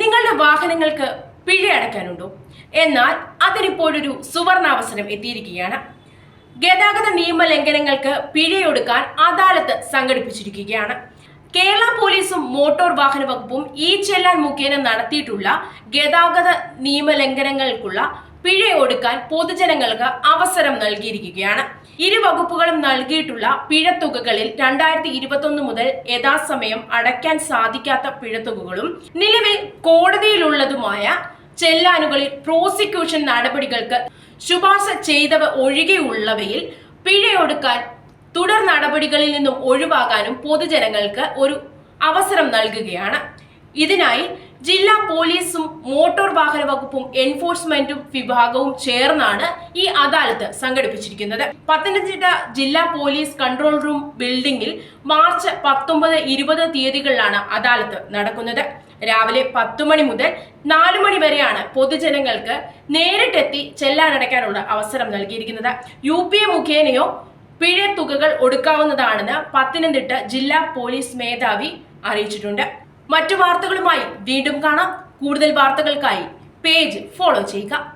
നിങ്ങളുടെ വാഹനങ്ങൾക്ക് പിഴ അടക്കാനുണ്ടോ എന്നാൽ അതിനിപ്പോഴൊരു സുവർണാവസരം എത്തിയിരിക്കുകയാണ്. ഗതാഗത നിയമ ലംഘനങ്ങൾക്ക് പിഴയൊടുക്കാൻ അദാലത്ത് സംഘടിപ്പിച്ചിരിക്കുകയാണ്. കേരള പോലീസും മോട്ടോർ വാഹന വകുപ്പും ഈ ചെല്ലാൻ മുഖേന നടത്തിയിട്ടുള്ള ഗതാഗത നിയമ ലംഘനങ്ങൾക്കുള്ള പിഴ ഒടുക്കാൻ പൊതുജനങ്ങൾക്ക് അവസരം നൽകിയിരിക്കുകയാണ്. ഇരു വകുപ്പുകളും നൽകിയിട്ടുള്ള പിഴത്തുകകളിൽ രണ്ടായിരത്തി ഇരുപത്തൊന്ന് മുതൽ യഥാസമയം അടയ്ക്കാൻ സാധിക്കാത്ത പിഴത്തുകകളും നിലവിൽ കോടതിയിലുള്ളതുമായ ചെല്ലാനുകളിൽ പ്രോസിക്യൂഷൻ നടപടികൾക്ക് ശുപാർശ ചെയ്തവ ഒഴികെയുള്ളവയിൽ പിഴയൊടുക്കാൻ തുടർ നടപടികളിൽ നിന്നും ഒഴിവാകാനും പൊതുജനങ്ങൾക്ക് ഒരു അവസരം നൽകുകയാണ്. ഇതിനായി ജില്ലാ പോലീസും മോട്ടോർ വാഹന വകുപ്പും എൻഫോഴ്സ്മെന്റും വിഭാഗവും ചേർന്നാണ് ഈ അദാലത്ത് സംഘടിപ്പിച്ചിരിക്കുന്നത്. പത്തനംതിട്ട ജില്ലാ പോലീസ് കൺട്രോൾ റൂം ബിൽഡിംഗിൽ മാർച്ച് പത്തൊമ്പത് ഇരുപത് തീയതികളിലാണ് അദാലത്ത് നടക്കുന്നത്. രാവിലെ പത്തു മണി മുതൽ നാലു മണി വരെയാണ് പൊതുജനങ്ങൾക്ക് നേരിട്ടെത്തി ചെല്ലാനടയ്ക്കാനുള്ള അവസരം നൽകിയിരിക്കുന്നത്. യു പി എ മുഖേനയോ പിഴ തുകകൾ ഒടുക്കാവുന്നതാണെന്ന് പത്തനംതിട്ട ജില്ലാ പോലീസ് മേധാവി അറിയിച്ചിട്ടുണ്ട്. മറ്റു വാർത്തകളുമായി വീണ്ടും കാണാം. കൂടുതൽ വാർത്തകൾക്കായി പേജ് ഫോളോ ചെയ്യുക.